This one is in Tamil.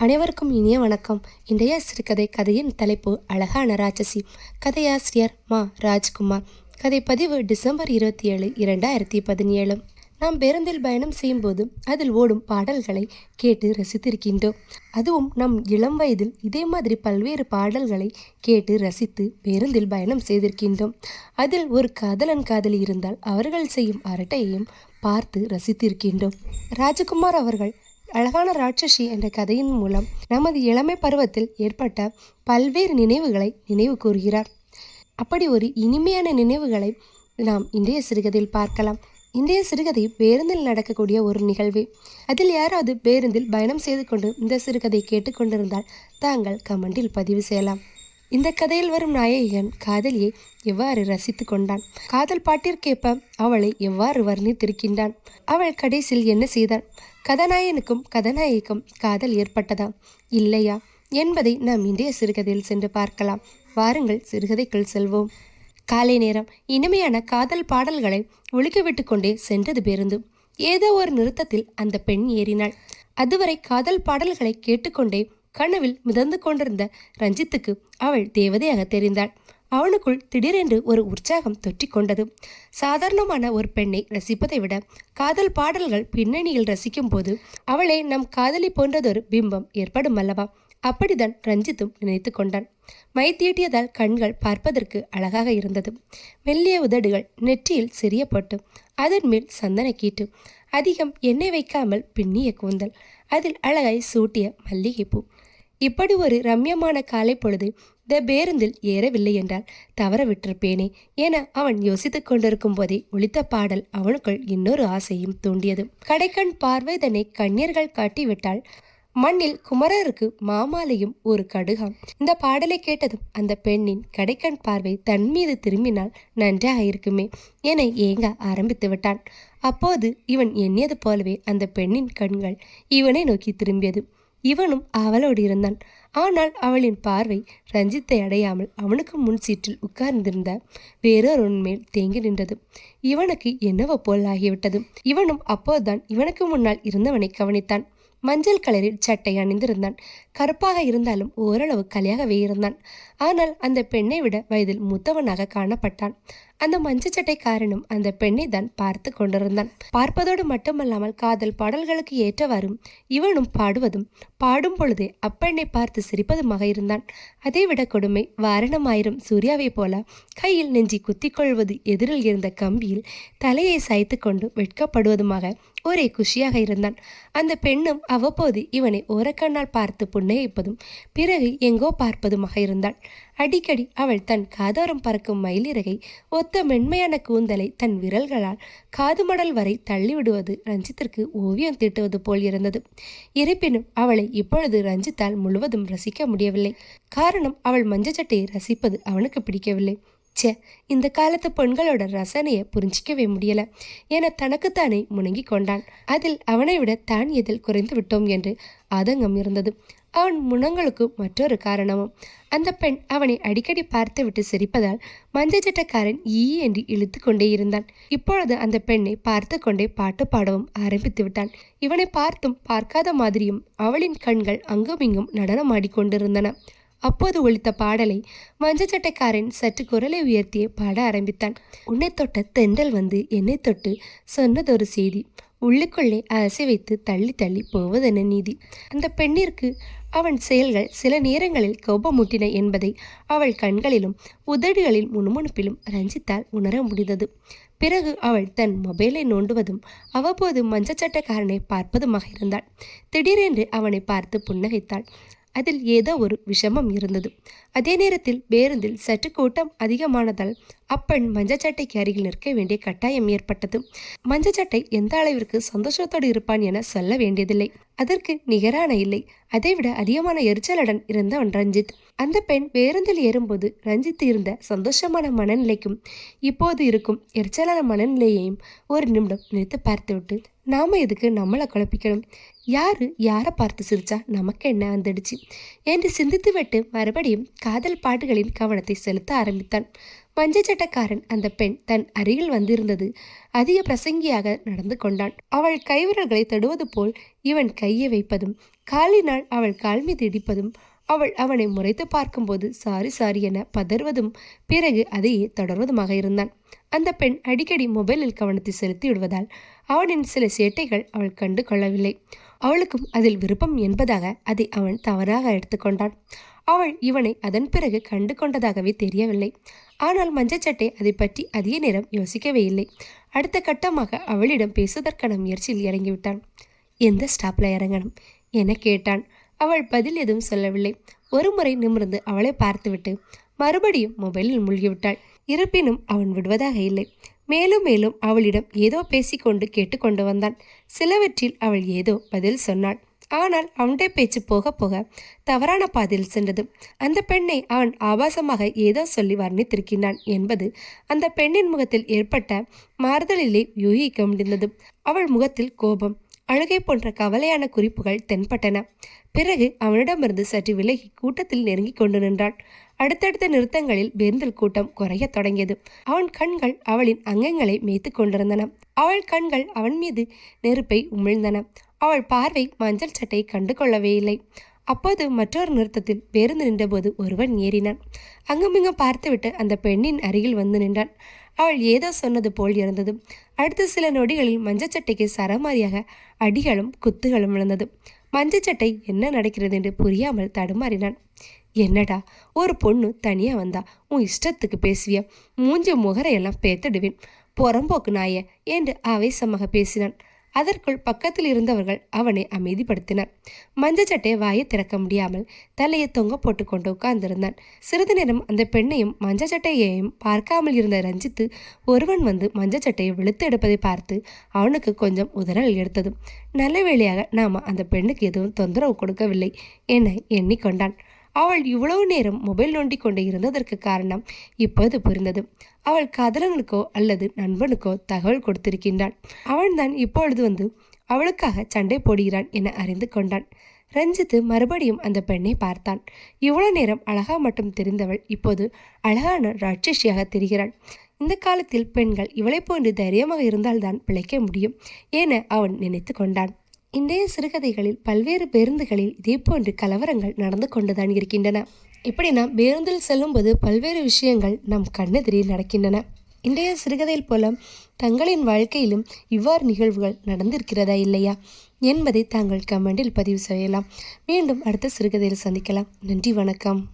அனைவருக்கும் இனிய வணக்கம். இன்றைய சிறுகதை கதையின் தலைப்பு அழகான ராட்சசி. கதையாசிரியர் மா. ராஜ்குமார். கதை பதிவு டிசம்பர் இருபத்தி ஏழு இரண்டாயிரத்தி பதினேழு. நாம் பேருந்தில் பயணம் செய்யும்போது அதில் ஓடும் பாடல்களை கேட்டு ரசித்திருக்கின்றோம். அதுவும் நம் இளம் வயதில் இதே மாதிரி பல்வேறு பாடல்களை கேட்டு ரசித்து பேருந்தில் பயணம் செய்திருக்கின்றோம். அதில் ஒரு காதலன் காதலி இருந்தால் அவர்கள் செய்யும் அரட்டையையும் பார்த்து ரசித்திருக்கின்றோம். ராஜகுமார் அவர்கள் அழகான ராட்சசி என்ற கதையின் மூலம் நமது இளமை பருவத்தில் ஏற்பட்ட பல்வேறு நினைவுகளை நினைவு கூறுகிறார். அப்படி ஒரு இனிமையான நினைவுகளை நாம் இன்றைய சிறுகதையில் பார்க்கலாம். இன்றைய சிறுகதை பேருந்தில் நடக்கக்கூடிய ஒரு நிகழ்வு. அதில் யாராவது பேருந்தில் பயணம் செய்து கொண்டு இந்த சிறுகதை கேட்டுக்கொண்டிருந்தால் தாங்கள் கமெண்டில் பதிவு செய்யலாம். இந்த கதையில் வரும் நாயகன் காதலியை எவ்வாறு ரசித்து கொண்டான்? காதல் பாட்டிற்கேற்ப அவளை எவ்வாறு வர்ணித்திருக்கின்றான்? அவள் கடைசியில் என்ன செய்தாள்? கதாநாயகனுக்கும் கதாநாயகிக்கும் காதல் ஏற்பட்டதா? இல்லையா? என்பதை நாம் இன்றைய சிறுகதையில் சென்று பார்க்கலாம். வாருங்கள் சிறுகதைக்குள் செல்வோம். காலை நேரம். இனிமையான காதல் பாடல்களை ஒழிக்க கொண்டே சென்றது பேருந்து. ஏதோ ஒரு நிறுத்தத்தில் அந்த பெண் ஏறினாள். அதுவரை காதல் பாடல்களை கேட்டுக்கொண்டே கனவில் மிதந்து கொண்டிருந்த ரஞ்சித்துக்கு அவள் தேவதையாக தெரிந்தாள். அவனுக்குள் திடீரென்று ஒரு உற்சாகம் தொற்றிக் கொண்டது சாதாரணமான ஒரு பெண்ணை ரசிப்பதை விட காதல் பாடல்கள் பின்னணியில் ரசிக்கும் போது அவளே நம் காதலி போன்றதொரு பிம்பம் ஏற்படும் அல்லவா? அப்படித்தான் ரஞ்சித்தும் நினைத்து கொண்டான். மை தீட்டியதால் கண்கள் பார்ப்பதற்கு அழகாக இருந்தது. மெல்லிய உதடுகள் நெற்றியில் சிறிய பொட்டு அதன் மேல் சந்தன கீட்டு அதிகம் எண்ணெய் வைக்காமல் பின்னிய கூந்தல் அதில் அழகாய் சூட்டிய மல்லிகைப்பூ. இப்படி ஒரு ரம்யமான காலை பொழுது த பேருந்தில் ஏறவில்லை என்றால் தவற விட்டிருப்பேனே என அவன் யோசித்துக் கொண்டிருக்கும் போதே ஒழித்த பாடல் அவனுக்குள் இன்னொரு ஆசையும் தூண்டியது. கடைக்கண் பார்வை தன்னை கண்ணீர்கள் காட்டிவிட்டால் மண்ணில் குமரருக்கு மாமாலையும் ஒரு கடுகாம். இந்த பாடலை கேட்டதும் அந்த பெண்ணின் கடைக்கண் பார்வை தன் மீது திரும்பினால் நன்றாக இருக்குமே என ஏங்க ஆரம்பித்து விட்டான். அப்போது இவன் எண்ணியது போலவே அந்த பெண்ணின் கண்கள் இவனை நோக்கி திரும்பியது. இவனும் அவளோடு இருந்தான். ஆனால் அவளின் பார்வை ரஞ்சித்தை அடையாமல் அவனுக்கு முன் சீற்றில் உட்கார்ந்திருந்த வேறொருவன் மேல் தேங்கி நின்றது. இவனுக்கு என்னவோ போல் ஆகிவிட்டது. இவனும் அப்போதுதான் இவனுக்கு முன்னால் இருந்தவனை கவனித்தான். மஞ்சள் கலரில் சட்டை அணிந்திருந்தான். கருப்பாக இருந்தாலும் ஓரளவு கலையாகவே இருந்தான். ஆனால் அந்த பெண்ணை விட வயதில் மூத்தவனாக காணப்பட்டான். அந்த மஞ்சச்சட்டை சட்டைக்காரனும் அந்த பெண்ணை தான் பார்த்து கொண்டிருந்தான். பார்ப்பதோடு மட்டுமல்லாமல் காதல் பாடல்களுக்கு ஏற்றவாறும் இவனும் பாடுவதும் பாடும் பொழுதே அப்பெண்ணை பார்த்து சிரிப்பதுமாக இருந்தான். அதைவிட கொடுமை வாரணமாயிரம். சூர்யாவை போல கையில் நெஞ்சி குத்திக்கொள்வது எதிரில் இருந்த கம்பியில் தலையை சாய்த்து கொண்டு வெட்கப்படுவதுமாக ஒரே குஷியாக இருந்தான். அந்த பெண்ணும் அவ்வப்போது இவனை ஓரக்கண்ணால் பார்த்து புன்னகைப்பதும் பிறகு எங்கோ பார்ப்பதுமாக இருந்தாள். அடிக்கடி அவள் தன் காதோரம் பறக்கும் மயிலிறகை ஒத்த மென்மையான கூந்தலை தன் விரல்களால் காதுமடல் வரை தள்ளிவிடுவது ரஞ்சித்திற்கு ஓவியம் தீட்டுவது போல் இருந்தது. இருப்பினும் அவளை இப்பொழுது ரஞ்சித்தால் முழுவதும் ரசிக்க முடியவில்லை. காரணம் அவள் மஞ்சச்சட்டையை ரசிப்பது அவனுக்கு பிடிக்கவில்லை. ச்சே இந்த காலத்து பெண்களோட ரசனையை புரிஞ்சிக்கவே முடியல என தனக்குத்தானே முணங்கி கொண்டான். அதில் அவனை விட தான் எதில் குறைந்து விட்டோம் என்று ஆதங்கம் இருந்தது. அவன் முனங்களுக்கு மற்றொரு காரணமும். அந்த பெண் அவனை அடிக்கடி பார்த்துவிட்டு சிரிப்பதால் மஞ்சச்சட்டக்காரன் ஈ என்று இழுத்து கொண்டே இருந்தான். இப்பொழுது அந்த பெண்ணை பார்த்து கொண்டே பாட்டு பாடவும் ஆரம்பித்து விட்டான் இவனை பார்த்தும் பார்க்காத மாதிரியும் அவளின் கண்கள் அங்குமிங்கும் நடனமாடிக்கொண்டிருந்தன அப்போது ஒழித்த பாடலை மஞ்சச்சட்டைக்காரன் சற்று குரலை உயர்த்தியே பாட ஆரம்பித்தான். உன்னை தொட்ட தென்றல் வந்து என்னை தொட்டு சொன்னதொரு செய்தி. உள்ளுக்குள்ளே அசை வைத்து தள்ளி தள்ளி போவதென நீதி. அந்த பெண்ணிற்கு அவன் செயல்கள் சில நேரங்களில் கோபமூட்டின என்பதை அவள் கண்களிலும் உதடுகளில் முணுமுணுப்பிலும் ரஞ்சித்தால் உணர முடிந்தது. பிறகு அவள் தன் மொபைலை நோண்டுவதும் அவ்வப்போது மஞ்சச்சட்டக்காரனை பார்ப்பதுமாக இருந்தாள். திடீரென்று அவனை பார்த்து புன்னகைத்தாள். அதில் ஏதோ ஒரு விஷமம் இருந்தது. அதே நேரத்தில் பேருந்தில் சற்று கூட்டம் அதிகமானதால் அப்பெண் மஞ்சச்சட்டைக்கு அருகில் நிற்க வேண்டிய கட்டாயம் ஏற்பட்டது. மஞ்சச்சட்டை எந்த அளவிற்கு சந்தோஷத்தோடு இருப்பான் என சொல்ல வேண்டியதில்லை. அதற்கு நிகரான இல்லை. அதைவிட அதிகமான எரிச்சலுடன் இருந்தவன் ரஞ்சித். அந்த பெண் பேருந்தில் ஏறும்போது ரஞ்சித் இருந்த சந்தோஷமான மனநிலைக்கும் இப்போது இருக்கும் எரிச்சலான மனநிலையையும் ஒரு நிமிடம் நிறுத்து பார்த்துவிட்டு நாம எதுக்கு நம்மளை குழப்பிக்கணும்? யாரு யாரை பார்த்து சிரிச்சா நமக்கு என்ன வந்துடுச்சு? என்று சிந்தித்துவிட்டு மறுபடியும் காதல் பாட்டுகளின் கவனத்தை செலுத்த ஆரம்பித்தான். பஞ்சச்சட்டக்காரன் அந்த பெண் தன் அருகில் வந்திருந்தது. அதிக பிரசங்கியாக நடந்து கொண்டான். அவள் கைவிரல்களை தடுவது போல் இவன் கையை வைப்பதும் காலினால் அவள் கால் மீது இடிப்பதும் அவள் அவனை முறைத்து பார்க்கும்போது சாரி சாரி என பதறுவதும் பிறகு அதையே தொடர்வதுமாக இருந்தான். அந்த பெண் அடிக்கடி மொபைலில் கவனத்தை செலுத்தி விடுவதால் அவனின் சில சேட்டைகள் அவள் கண்டு கொள்ளவில்லை அவளுக்கும் அதில் விருப்பம் என்பதாக அதை அவன் தவறாக எடுத்துக்கொண்டான். அவள் இவனை அதன் பிறகு கண்டு கொண்டதாகவே தெரியவில்லை. ஆனால் மஞ்சச்சட்டை அதை பற்றி அதிக நேரம் யோசிக்கவே இல்லை. அடுத்த கட்டமாக அவளிடம் பேசுவதற்கான முயற்சியில் இறங்கிவிட்டான். எந்த ஸ்டாப்பில் இறங்கணும்? என கேட்டான். அவள் பதில் எதுவும் சொல்லவில்லை. ஒரு முறை நிமிர்ந்து அவளை பார்த்துவிட்டு மறுபடியும் மொபைலில் மூழ்கிவிட்டாள். இருப்பினும் அவன் விடுவதாக இல்லை. மேலும் மேலும் அவளிடம் ஏதோ பேசிக்கொண்டு கேட்டுக்கொண்டு வந்தான். சிலவற்றில் அவள் ஏதோ பதில் சொன்னாள். ஆனால் அவனுடைய பேச்சு போக போக தவறான பாதையில் சென்றது. அந்த பெண்ணை அவன் ஆபாசமாக ஏதோ சொல்லி வர்ணித்திருக்கிறான் என்பது அந்த பெண்ணின் முகத்தில் ஏற்பட்ட மாறுதலிலே யூகிக்க முடிந்தது. அவள் முகத்தில் கோபம் அழுகை போன்ற கவலையான குறிப்புகள் தென்பட்டன. பிறகு அவனிடமிருந்து சற்று விலகி கூட்டத்தில் நெருங்கி கொண்டு நின்றாள். அடுத்தடுத்த நிறுத்தங்களில் பேருந்தில் கூட்டம் குறையத் தொடங்கியது. அவன் கண்கள் அவளின் அங்கங்களை மேய்த்து கொண்டிருந்தன. அவள் கண்கள் அவன் மீது நெருப்பை உமிழ்ந்தன. அவள் பார்வை மஞ்சள் சட்டை கண்டு கொள்ளவே இல்லை. அப்போது மற்றொரு நிறுத்தத்தில் பேருந்து நின்றபோது ஒருவன் ஏறினான். அங்குமிங்கும் பார்த்துவிட்டு அந்த பெண்ணின் அருகில் வந்து நின்றான். அவள் ஏதோ சொன்னது போல் இருந்தது. அடுத்த சில நொடிகளில் மஞ்சச்சட்டைக்கு சரமாரியாக அடிகளும் குத்துகளும் விழுந்தது. மஞ்சச்சட்டை என்ன நடக்கிறது என்று புரியாமல் தடுமாறினான். என்னடா ஒரு பொண்ணு தனியா வந்தா உன் இஷ்டத்துக்கு பேசுவிய? மூஞ்ச முகரையெல்லாம் பேத்தடுவேன். புறம்போக்கு நாய என்று ஆவேசமாக பேசினான். அதற்குள் பக்கத்தில் இருந்தவர்கள் அவனை அமைதிப்படுத்தினர். மஞ்சச்சட்டை வாயை திறக்க முடியாமல் தலையை தொங்க போட்டு கொண்டு உட்கார்ந்திருந்தான். சிறிது நேரம் அந்த பெண்ணையும் மஞ்சச்சட்டையையும் பார்க்காமல் இருந்த ரஞ்சித்து ஒருவன் வந்து மஞ்சச்சட்டையை வெளுத்து எடுப்பதை பார்த்து அவனுக்கு கொஞ்சம் உதறல் எடுத்தது. நல்ல வேளையாக நாம அந்த பெண்ணுக்கு எதுவும் தொந்தரவு கொடுக்கவில்லை என எண்ணிக்கொண்டான். அவள் இவ்வளவு நேரம் மொபைல் நோண்டி கொண்டு இருந்ததற்கு காரணம் இப்போது புரிந்தது. அவள் காதலனுக்கோ அல்லது நண்பனுக்கோ தகவல் கொடுத்திருக்கின்றான் அவன்தான் இப்பொழுது வந்து அவளுக்காக சண்டை போடுகிறான் என அறிந்து கொண்டான். ரஞ்சித்து மறுபடியும் அந்த பெண்ணை பார்த்தான். இவ்வளவு நேரம் அழகா மட்டும் தெரிந்தவள் இப்போது அழகான ராட்சசியாக தெரிகிறாள். இந்த காலத்தில் பெண்கள் இவளை போன்று தைரியமாக இருந்தால்தான் பிழைக்க முடியும் என அவன் நினைத்து கொண்டான். இன்றைய சிறுகதைகளில் பல்வேறு பேருந்துகளில் இதே போன்று கலவரங்கள் நடந்து கொண்டுதான் இருக்கின்றன. இப்படி நாம் பேருந்தில் செல்லும்போது பல்வேறு விஷயங்கள் நம் கண்ணெதிரில் நடக்கின்றன. இன்றைய சிறுகதையில் போல தங்களின் வாழ்க்கையிலும் இவ்வாறு நிகழ்வுகள் நடந்திருக்கிறதா இல்லையா என்பதை தாங்கள் கமெண்டில் பதிவு செய்யலாம். மீண்டும் அடுத்த சிறுகதையில் சந்திக்கலாம். நன்றி வணக்கம்.